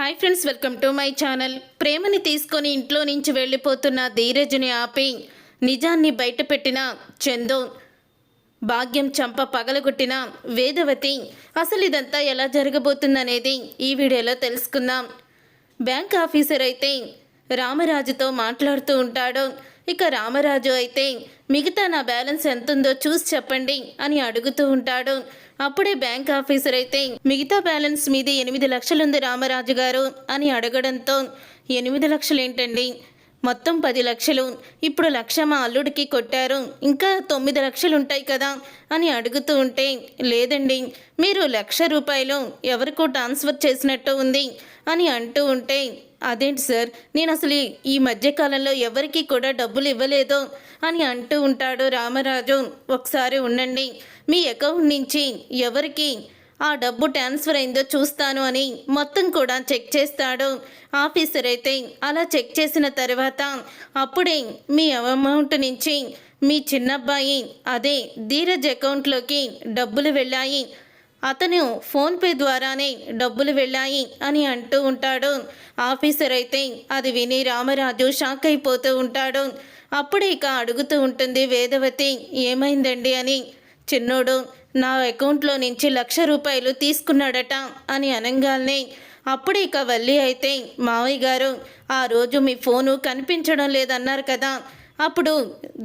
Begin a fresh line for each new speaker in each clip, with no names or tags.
Hi friends welcome to my channel. ప్రేమని తీసుకొని ఇంట్లో నుంచి వెళ్ళిపోతున్న ధీరజుని ఆపి నిజాన్ని బయటపెట్టిన చందు భాగ్యం చంప పగలగొట్టిన వేదవతి అసలు ఇదంతా ఎలా జరగబోతుందనేది ఈ వీడియోలో తెలుసుకుందాం. బ్యాంక్ ఆఫీసర్ అయితే రామరాజుతో మాట్లాడుతూ ఉంటాడు. ఇక రామరాజు అయితే మిగతా నా బ్యాలెన్స్ ఎంతుందో చూసి చెప్పండి అని అడుగుతూ ఉంటాడు. అప్పుడే బ్యాంక్ ఆఫీసర్ అయితే మిగతా బ్యాలెన్స్ మీద ఎనిమిది లక్షలుంది రామరాజు గారు అని అడగడంతో ఎనిమిది లక్షలు ఏంటండి మొత్తం పది లక్షలు. ఇప్పుడు లక్ష మా అల్లుడికి కొట్టారు. ఇంకా తొమ్మిది లక్షలు ఉంటాయి కదా అని అడుగుతూ ఉంటే లేదండి మీరు లక్ష రూపాయలు ఎవరికో ట్రాన్స్ఫర్ చేసినట్టు ఉంది అని అంటూ ఉంటే అదేంటి సార్? నేను అసలు ఈ- మధ్యకాలంలో ఎవరికి కూడా డబ్బులు ఇవ్వలేదు అని అంటూ ఉంటాడు రామరాజు. ఒకసారి ఉండండి మీ అకౌంట్ నుంచి ఎవరికి ఆ డబ్బు ట్రాన్స్ఫర్ అయిందో చూస్తాను అని మొత్తం కూడా చెక్ చేస్తాడు. ఆఫీసర్ అయితే అలా చెక్ చేసిన తర్వాత అప్పుడే మీ అమౌంట్ నుంచి మీ చిన్నబ్బాయి అదే ధీరజ్ అకౌంట్లోకి డబ్బులు వెళ్ళాయి. అతను ఫోన్పే ద్వారానే డబ్బులు వెళ్ళాయి అని అంటూ ఉంటాడు. ఆఫీసర్ అయితే అది విని రామరాజు షాక్ అయిపోతూ ఉంటాడు. అప్పుడే ఇక అడుగుతూ ఉంటుంది వేదవతి ఏమైందండి అని. చిన్నోడు నా అకౌంట్లో నుంచి లక్ష రూపాయలు తీసుకున్నాడట అని అనగానే. అప్పుడే ఇక వల్లి అయితే మావయ్య గారు ఆ రోజు మీ ఫోను కనిపించడం లేదన్నారు కదా. అప్పుడు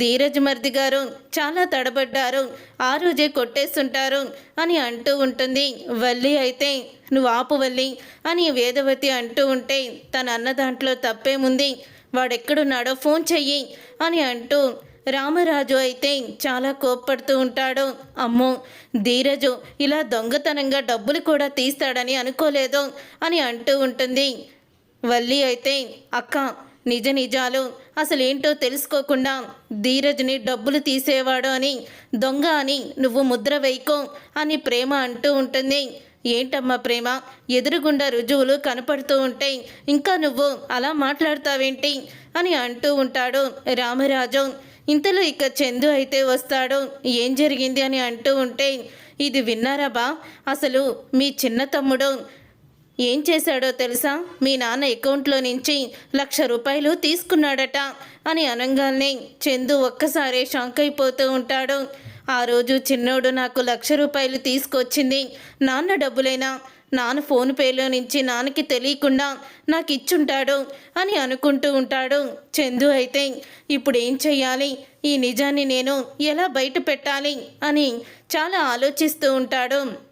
ధీరజ్ మర్ది గారు చాలా తడబడ్డారు ఆ రోజే కొట్టేస్తుంటారు అని అంటూ ఉంటుంది. వల్లి అయితే నువ్వు ఆపు వల్లి అని వేదవతి అంటూ ఉంటే తన అన్న దాంట్లో తప్పేముంది? వాడెక్కడున్నాడో ఫోన్ చెయ్యి అని అంటూ రామరాజు అయితే చాలా కోప్పడుతూ ఉంటాడు. అమ్మో ధీరజు ఇలా దొంగతనంగా డబ్బులు కూడా తీస్తాడని అనుకోలేదు అని అంటూ ఉంటుంది. వల్లి అయితే అక్క నిజ నిజాలు అసలేంటో తెలుసుకోకుండా ధీరజ్ని డబ్బులు తీసేవాడు అని దొంగ అని నువ్వు ముద్ర వేయకో అని ప్రేమ అంటూ ఉంటుంది. ఏంటమ్మా ప్రేమ? ఎదురుగుండా రుజువులు కనపడుతూ ఉంటే ఇంకా నువ్వు అలా మాట్లాడతావేంటి? అని అంటూ ఉంటాడు రామరాజు. ఇంతలో ఇక చందు అయితే వస్తాడు. ఏం జరిగింది అని అంటూ ఉంటే ఇది విన్నారా బా? అసలు మీ చిన్న తమ్ముడు ఏం చేశాడో తెలుసా? మీ నాన్న అకౌంట్లో నుంచి లక్ష రూపాయలు తీసుకున్నాడట అని అనగానే చందు ఒక్కసారే షాక్ అయిపోతూ ఉంటాడు. ఆ రోజు చిన్నోడు నాకు లక్ష రూపాయలు తీసుకొచ్చింది. నాన్న డబ్బులేనా? నాన్న ఫోన్ పేలో నుంచి నాన్నకి తెలియకుండా నాకు ఇచ్చుంటాడు అని అనుకుంటూ ఉంటాడు చందు అయితే. ఇప్పుడు ఏం చెయ్యాలి? ఈ నిజాన్ని నేను ఎలా బయట పెట్టాలి? అని చాలా ఆలోచిస్తూ ఉంటాడు.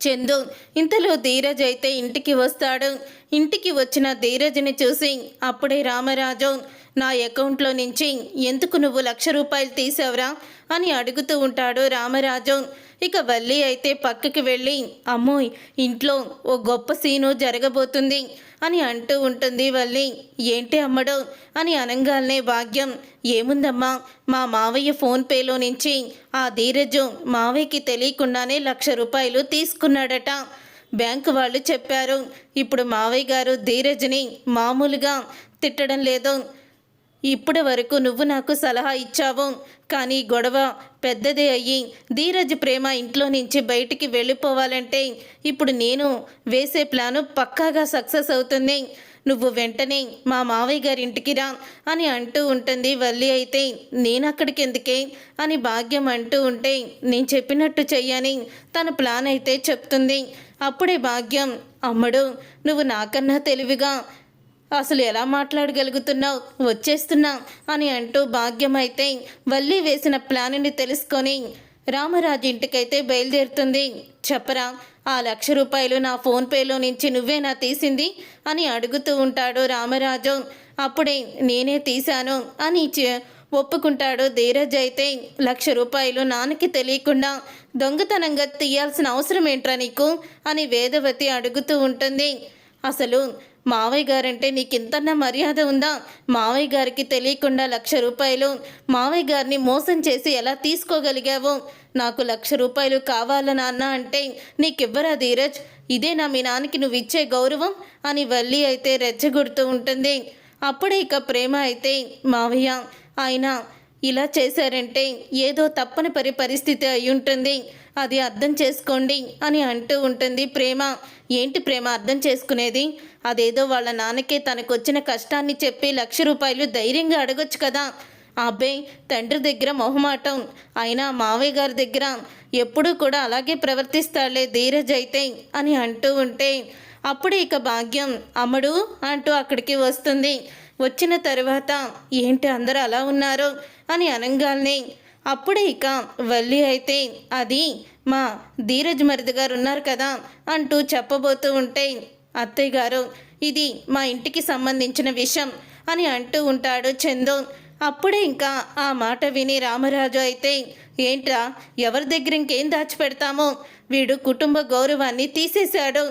చందు ఇంతలో ధీరజ్ అయితే ఇంటికి వస్తాడు. ఇంటికి వచ్చిన ధీరజ్ని చూసి అప్పుడే రామరాజు నా అకౌంట్లో నుంచి ఎందుకు నువ్వు లక్ష రూపాయలు తీసావురా? అని అడుగుతూ ఉంటాడు రామరాజు. ఇక వల్లి అయితే పక్కకి వెళ్ళి అమ్మోయ్ ఇంట్లో ఓ గొప్ప సీను జరగబోతుంది. అని అంటూ ఉంటుంది వల్లి. ఏంటి అమ్మడు? అని అనంగానే భాగ్యం. ఏముందమ్మా? మా మావయ్య ఫోన్పేలో నుంచి ఆ ధీరజు మావయ్యకి తెలియకుండానే లక్ష రూపాయలు తీసుకున్నాడట. బ్యాంకు వాళ్ళు చెప్పారు ఇప్పుడు మావయ్య గారు ధీరజ్ని మామూలుగా తిట్టడం లేదు. ఇప్పటి వరకు నువ్వు నాకు సలహా ఇచ్చావు. కానీ గొడవ పెద్దదే అయ్యి ధీరజ్ ప్రేమ ఇంట్లో నుంచి బయటికి వెళ్ళిపోవాలంటే ఇప్పుడు నేను వేసే ప్లాను పక్కాగా సక్సెస్ అవుతుంది. నువ్వు వెంటనే మా మావయ్య గారి ఇంటికి రా అని అంటూ ఉంటుంది వల్లి అయితే. నేను అక్కడికి ఎందుకే అని భాగ్యం అంటూ ఉంటే నేను చెప్పినట్టు చెయ్యని తన ప్లాన్ అయితే చెప్తుంది. అప్పుడే భాగ్యం అమ్మడు నువ్వు నాకన్నా తెలివిగా అసలు ఎలా మాట్లాడగలుగుతున్నావు? వచ్చేస్తున్నా అని అంటూ భాగ్యం అయితే వల్లి వేసిన ప్లాన్ని తెలుసుకొని రామరాజు ఇంటికైతే బయలుదేరుతుంది. చెప్పరా ఆ లక్ష రూపాయలు నా ఫోన్పేలో నుంచి నువ్వేనా తీసింది? అని అడుగుతూ ఉంటాడు రామరాజు. అప్పుడే నేనే తీశాను అని ఒప్పుకుంటాడు ధీరజ్ అయితే. లక్ష రూపాయలు నాన్నకి తెలియకుండా దొంగతనంగా తీయాల్సిన అవసరం ఏంట్రా నీకు? అని వేదవతి అడుగుతూ ఉంటుంది. అసలు మావయ్య గారంటే నీకింతన్నా మర్యాద ఉందా? మావయ్య గారికి తెలియకుండా లక్ష రూపాయలు. మావయ్య గారిని మోసం చేసి ఎలా తీసుకోగలిగావు? నాకు లక్ష రూపాయలు కావాల నాన్న అంటే నీకివ్వరా ధీరజ్? ఇదేనా మీ నాన్నకి నువ్వు ఇచ్చే గౌరవం? అని వల్లి అయితే రెచ్చగొడుతూ ఉంటుంది. అప్పుడే ఇక ప్రేమ అయితే మావయ్య ఆయన ఇలా చేశారంటే ఏదో తప్పనిపరి పరిస్థితి అయి ఉంటుంది. అది అర్థం చేసుకోండి అని అంటూ ఉంటుంది ప్రేమ. ఏంటి ప్రేమ అర్థం చేసుకునేది? అదేదో వాళ్ళ నాన్నకే తనకొచ్చిన కష్టాన్ని చెప్పి లక్ష రూపాయలు ధైర్యంగా అడగొచ్చు కదా. అబ్బాయి తండ్రి దగ్గర మొహమాటం. అయినా మావయ్య గారి దగ్గర ఎప్పుడూ కూడా అలాగే ప్రవర్తిస్తాడులే ధీరజ్ అయితే అని అంటూ ఉంటే అప్పుడు ఇక భాగ్యం అమ్మడు అంటూ అక్కడికి వస్తుంది. వచ్చిన తర్వాత ఏంటి అందరూ అలా ఉన్నారు అని అనగానే అప్పుడే ఇక వల్లి అయితే అది మా ధీరజ్ మరిది గారు ఉన్నారు కదా అంటూ చెప్పబోతూ ఉంటే అత్తయ్య గారు ఇది మా ఇంటికి సంబంధించిన విషయం అని అంటూ ఉంటాడు చందు. అప్పుడే ఇంకా ఆ మాట విని రామరాజు అయితే ఏంట్రా ఎవరి దగ్గర ఇంకేం దాచిపెడతామో వీడు కుటుంబ గౌరవాన్ని తీసేశాడు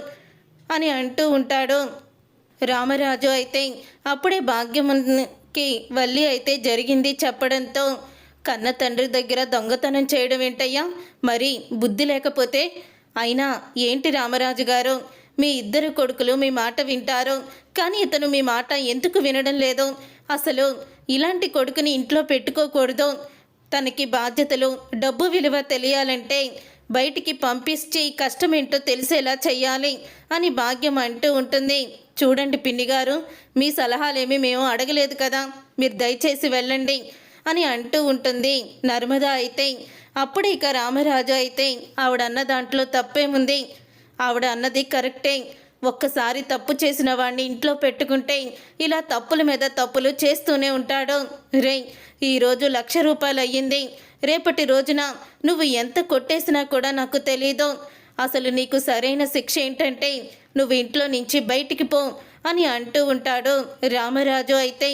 అని అంటూ ఉంటాడు. రామరాజు అయితే అప్పుడే భాగ్యముకి వల్లి అయితే జరిగింది చెప్పడంతో కన్న తండ్రి దగ్గర దొంగతనం చేయడం ఏంటయ్యా? మరి బుద్ధి లేకపోతే? అయినా ఏంటి రామరాజు గారు? మీ ఇద్దరు కొడుకులు మీ మాట వింటారు. కానీ ఇతను మీ మాట ఎందుకు వినడం లేదు? అసలు ఇలాంటి కొడుకుని ఇంట్లో పెట్టుకోకూడదు. తనకి బాధ్యతలు డబ్బు విలువ తెలియాలంటే బయటికి పంపించి కష్టం ఏంటో తెలిసేలా చెయ్యాలి అని భాగ్యం అంటూ ఉంటుంది. చూడండి పిన్ని గారు మీ సలహాలేమీ మేము అడగలేదు కదా మీరు దయచేసి వెళ్ళండి అని అంటూ ఉంటుంది. నర్మద అయితే అప్పుడు ఇక రామరాజు అయితే ఆవిడన్న దాంట్లో తప్పేముంది? ఆవిడ అన్నది కరెక్టే ఒక్కసారి తప్పు చేసిన వాడిని ఇంట్లో పెట్టుకుంటే ఇలా తప్పుల మీద తప్పులు చేస్తూనే ఉంటాడు. రే ఈరోజు లక్ష రూపాయలు అయ్యింది. రేపటి రోజున నువ్వు ఎంత కొట్టేసినా కూడా నాకు తెలీదు. అసలు నీకు సరైన శిక్ష ఏంటంటే నువ్వు ఇంట్లో నుంచి బయటికి పో అని అంటూ ఉంటాడు రామరాజు అయితే.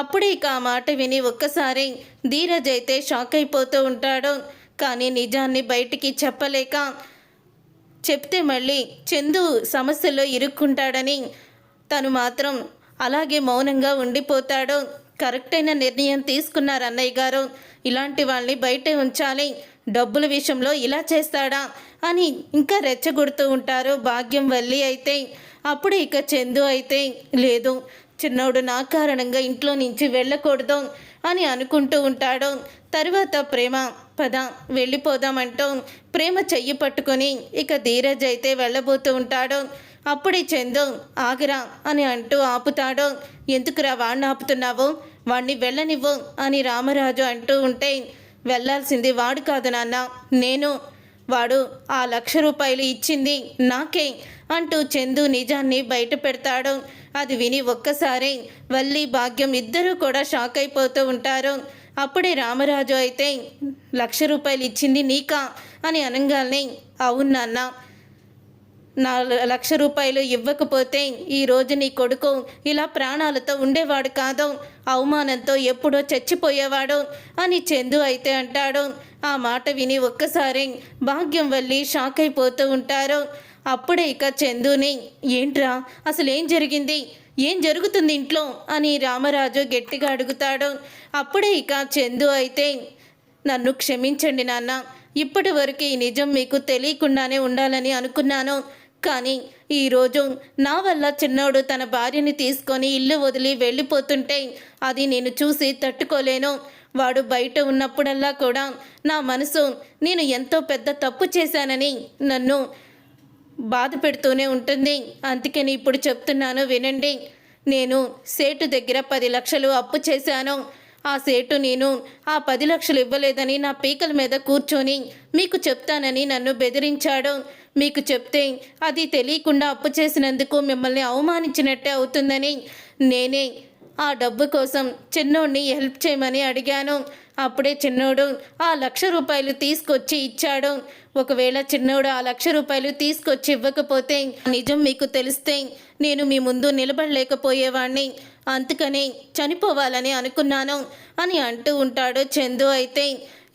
అప్పుడే ఇక ఆ మాట విని ఒక్కసారి ధీరజ్ అయితే షాక్ అయిపోతూ ఉంటాడు. కానీ నిజాన్ని బయటికి చెప్పలేక చెప్తే మళ్ళీ చందు సమస్యలో ఇరుక్కుంటాడని తను మాత్రం అలాగే మౌనంగా ఉండిపోతాడు. కరెక్ట్ అయిన నిర్ణయం తీసుకున్నారు అన్నయ్య గారు. ఇలాంటి వాళ్ళని బయటే ఉంచాలి. డబ్బుల విషయంలో ఇలా చేస్తాడా అని ఇంకా రెచ్చగొడుతూ ఉంటారు భాగ్యం వల్లి అయితే. అప్పుడు ఇక చందు అయితే లేదు చిన్నోడు నా కారణంగా ఇంట్లో నుంచి వెళ్ళకూడదు అని అనుకుంటూ ఉంటాడు. తరువాత ప్రేమ పద వెళ్ళిపోదామంటూ ప్రేమ చెయ్యి పట్టుకొని ఇక ధీరజ్ అయితే వెళ్ళబోతూ ఉంటాడు. అప్పుడే చందు ఆగరా అని అంటూ ఆపుతాడు. ఎందుకురా వాణ్ణి ఆపుతున్నావు? వాణ్ణి వెళ్ళనివ్వు అని రామరాజు అంటూ ఉంటే వెళ్ళాల్సింది వాడు కాదు నాన్న నేను. వాడు ఆ లక్ష రూపాయలు ఇచ్చింది నాకే అంటూ చందు నిజాన్ని బయట పెడతాడు. అది విని ఒక్కసారి వల్లి భాగ్యం ఇద్దరూ కూడా షాక్ అయిపోతూ ఉంటారు. అప్పుడే రామరాజు అయితే లక్ష రూపాయలు ఇచ్చింది నీకా? అని అనగానే అవును నాన్న. నా లక్ష రూపాయలు ఇవ్వకపోతే ఈరోజు నీ కొడుకు ఇలా ప్రాణాలతో ఉండేవాడు కాదు. అవమానంతో ఎప్పుడో చచ్చిపోయేవాడు అని చందు అయితే అంటాడు. ఆ మాట విని ఒక్కసారి భాగ్యం వల్లి షాక్ అయిపోతూ ఉంటారు. అప్పుడే ఇక చందుని ఏంట్రా? అసలు ఏం జరిగింది? ఏం జరుగుతుంది ఇంట్లో? అని రామరాజు గట్టిగా అడుగుతాడు. అప్పుడే ఇక చందు అయితే నన్ను క్షమించండి నాన్న. ఇప్పటి వరకు ఈ నిజం మీకు తెలియకుండానే ఉండాలని అనుకున్నాను. కానీ ఈరోజు నా వల్ల చిన్నోడు తన భార్యని తీసుకొని ఇల్లు వదిలి వెళ్ళిపోతుంటే అది నేను చూసి తట్టుకోలేను. వాడు బయట ఉన్నప్పుడల్లా కూడా నా మనసు నేను ఎంతో పెద్ద తప్పు చేశానని నన్ను బాధ పెడుతూనే ఉంటుంది. అందుకని ఇప్పుడు చెప్తున్నాను వినండి. నేను సేటు దగ్గర పది లక్షలు అప్పు చేశాను. ఆ సేటు నేను ఆ పది లక్షలు ఇవ్వలేదని నా పీకల మీద కూర్చొని మీకు చెప్తానని నన్ను బెదిరించాడు. మీకు చెప్తే అది తెలియకుండా అప్పు చేసినందుకు మిమ్మల్ని అవమానించినట్టే అవుతుందని నేనే ఆ డబ్బు కోసం చిన్నోడిని హెల్ప్ చేయమని అడిగాను. అప్పుడే చిన్నోడు ఆ లక్ష రూపాయలు తీసుకొచ్చి ఇచ్చాడు. ఒకవేళ చిన్నోడు ఆ లక్ష రూపాయలు తీసుకొచ్చి ఇవ్వకపోతే నిజం మీకు తెలిస్తే నేను మీ ముందు నిలబడలేకపోయేవాణ్ణి. అందుకని చనిపోవాలని అనుకున్నాను అని అంటూ ఉంటాడు చందు అయితే.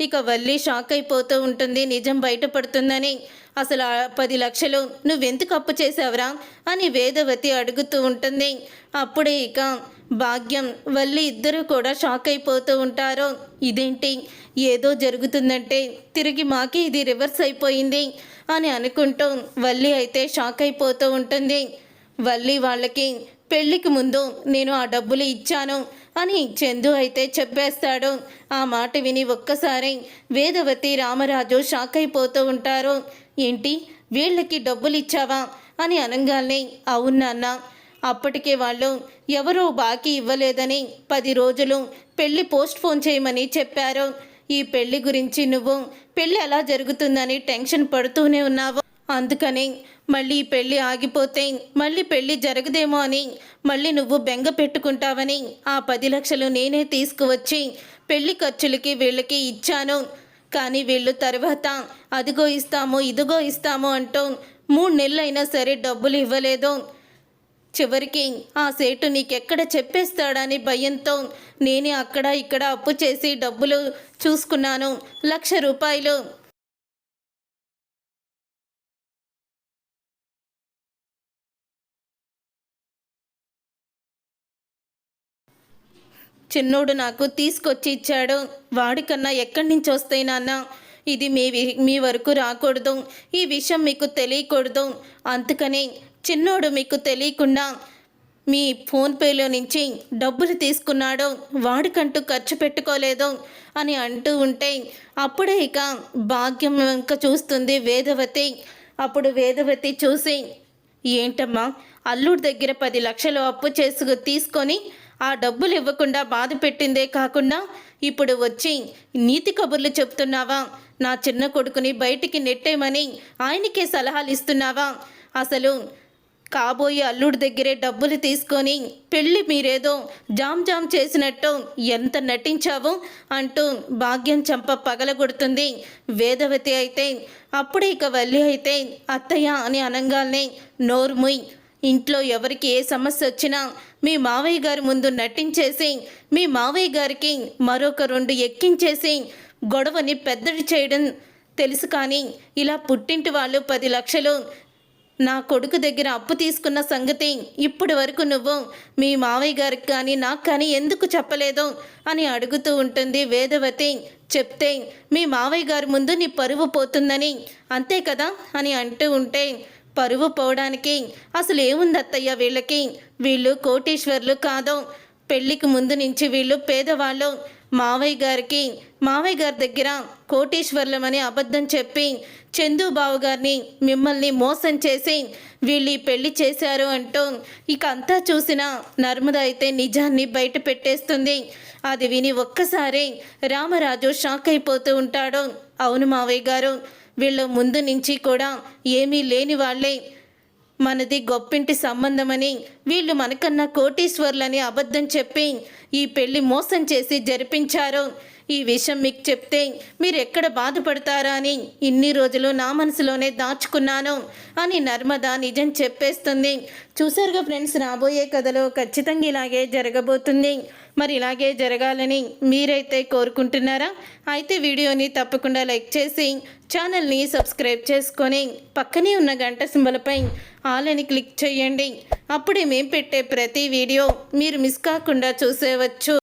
ఇక వల్లి షాక్ అయిపోతూ ఉంటుంది నిజం బయటపడుతుందని. అసలు పది లక్షలు నువ్వెందుకు అప్పు చేసావురా అని వేదవతి అడుగుతూ ఉంటుంది. అప్పుడే ఇక భాగ్యం వల్లి ఇద్దరూ కూడా షాక్ అయిపోతూ ఉంటారు. ఇదేంటి? ఏదో జరుగుతుందంటే తిరిగి మాకి ఇది రివర్స్ అయిపోయింది అని అనుకుంటూ వల్లి అయితే షాక్ అయిపోతూ ఉంటుంది. వల్లి వాళ్ళకి పెళ్ళికి ముందు నేను ఆ డబ్బులు ఇచ్చాను అని చందు అయితే చెప్పేస్తాడు. ఆ మాట విని ఒక్కసారి వేదవతి రామరాజు షాక్ అయిపోతూ ఉంటారు. ఏంటి? వీళ్ళకి డబ్బులు ఇచ్చావా? అని అనగానే అవును నాన్న. అప్పటికే వాళ్ళు ఎవరూ బాకీ ఇవ్వలేదని పది రోజులు పెళ్ళి పోస్ట్ పోన్ చేయమని చెప్పారు. ఈ పెళ్ళి గురించి నువ్వు పెళ్ళి ఎలా జరుగుతుందని టెన్షన్ పడుతూనే ఉన్నావు. అందుకని మళ్ళీ పెళ్ళి పెళ్ళి ఆగిపోతే మళ్ళీ పెళ్ళి జరగదేమో అని మళ్ళీ నువ్వు బెంగ పెట్టుకుంటావని ఆ పది లక్షలు నేనే తీసుకువచ్చి పెళ్ళి ఖర్చులకి వీళ్ళకి ఇచ్చాను. కానీ వీళ్ళు తర్వాత అదిగో ఇస్తాము ఇదిగో ఇస్తాము అంటూ మూడు నెలలైనా సరే డబ్బులు ఇవ్వలేదు. చివరికి ఆ సేటు నీకెక్కడ చెప్పేస్తాడని భయంతో నేనే అక్కడ ఇక్కడ అప్పు చేసి డబ్బులు చూసుకున్నాను. లక్ష రూపాయలు. చిన్నోడు నాకు తీసుకొచ్చి ఇచ్చాడు. వాడికన్నా ఎక్కడి నుంచి వస్తాయి నాన్న? ఇది మీ మీ వరకు రాకూడదు. ఈ విషయం మీకు తెలియకూడదు. అందుకని చిన్నోడు మీకు తెలియకుండా మీ ఫోన్పేలో నుంచి డబ్బులు తీసుకున్నాడు వాడికంటూ ఖర్చు పెట్టుకోలేదు అని అంటూ ఉంటే అప్పుడే ఇక భాగ్యం వెంక చూస్తుంది వేదవతి. అప్పుడు వేదవతి చూసి ఏంటమ్మా అల్లుడి దగ్గర పది లక్షలు అప్పు చేసుకు తీసుకొని ఆ డబ్బులు ఇవ్వకుండా బాధ పెట్టిందే కాకుండా ఇప్పుడు వచ్చి నీతి కబుర్లు చెప్తున్నావా? నా చిన్న కొడుకుని బయటికి నెట్టేమని ఆయనకే సలహాలు ఇస్తున్నావా? అసలు కాబోయే అల్లుడి దగ్గరే డబ్బులు తీసుకొని పెళ్ళి మీరేదో జామ్ జామ్ చేసినట్టు ఎంత నటించావు అంటూ భాగ్యం చంప పగలగొడుతుంది. వేదవతి అయితే అప్పుడే ఇక వల్లి అయితే అత్తయ్య అని అనగానే నోర్ముయ్ ఇంట్లో ఎవరికి ఏ సమస్య వచ్చినా మీ మావయ్య గారి ముందు నటించేసి మీ మావయ్య గారికి మరొక రెండు ఎక్కించేసి గొడవని పెద్దది చేయడం తెలుసు కానీ ఇలా పుట్టింటి వాళ్ళు పది లక్షలు నా కొడుకు దగ్గర అప్పు తీసుకున్న సంగతి ఇప్పటి వరకు నువ్వు మీ మావయ్య గారికి కానీ నాకు కానీ ఎందుకు చెప్పలేదు అని అడుగుతూ ఉంటుంది వేదవతి. చెప్తే మీ మావయ్య గారి ముందు నీ పరువు పోతుందని అంతే కదా? అని అంటూ ఉంటే పరువు పోవడానికి అసలు ఏముంది అత్తయ్య వీళ్ళకి? వీళ్ళు కోటీశ్వర్లు కాదు. పెళ్ళికి ముందు నుంచి వీళ్ళు పేదవాళ్ళు. మావయ్య గారికి మావయ్య గారి దగ్గర కోటీశ్వర్లమని అబద్ధం చెప్పి చందుబాబు గారిని మిమ్మల్ని మోసం చేసి వీళ్ళు పెళ్ళి చేశారు అంటూ ఇక అంతా చూసిన నర్మద అయితే నిజాన్ని బయట పెట్టేస్తుంది. అది విని ఒక్కసారి రామరాజు షాక్ అయిపోతూ ఉంటాడు. అవును మావయ్య గారు వీళ్ళ ముందు నుంచి కూడా ఏమీ లేని వాళ్ళే. మనది గొప్పింటి సంబంధమని వీళ్ళు మనకన్నా కోటీశ్వర్లని అబద్ధం చెప్పి ఈ పెళ్ళి మోసం చేసి జరిపించారు. ఈ విషయం మీకు చెప్తే మీరు ఎక్కడ బాధపడతారా అని ఇన్ని రోజులు నా మనసులోనే దాచుకున్నాను అని నర్మద నిజం చెప్పేస్తుంది. చూసారుగా ఫ్రెండ్స్ రాబోయే కథలో ఖచ్చితంగా ఇలాగే జరగబోతుంది. మరి ఇలాగే జరగాలని మీరైతే కోరుకుంటున్నారా? అయితే వీడియోని తప్పకుండా లైక్ చేసి ఛానల్ని సబ్స్క్రైబ్ చేసుకొని పక్కనే ఉన్న గంట సింబలపై ఆల్ అని క్లిక్ చేయండి. అప్పుడే మేము పెట్టే ప్రతి వీడియో మీరు మిస్ కాకుండా చూసేవచ్చు.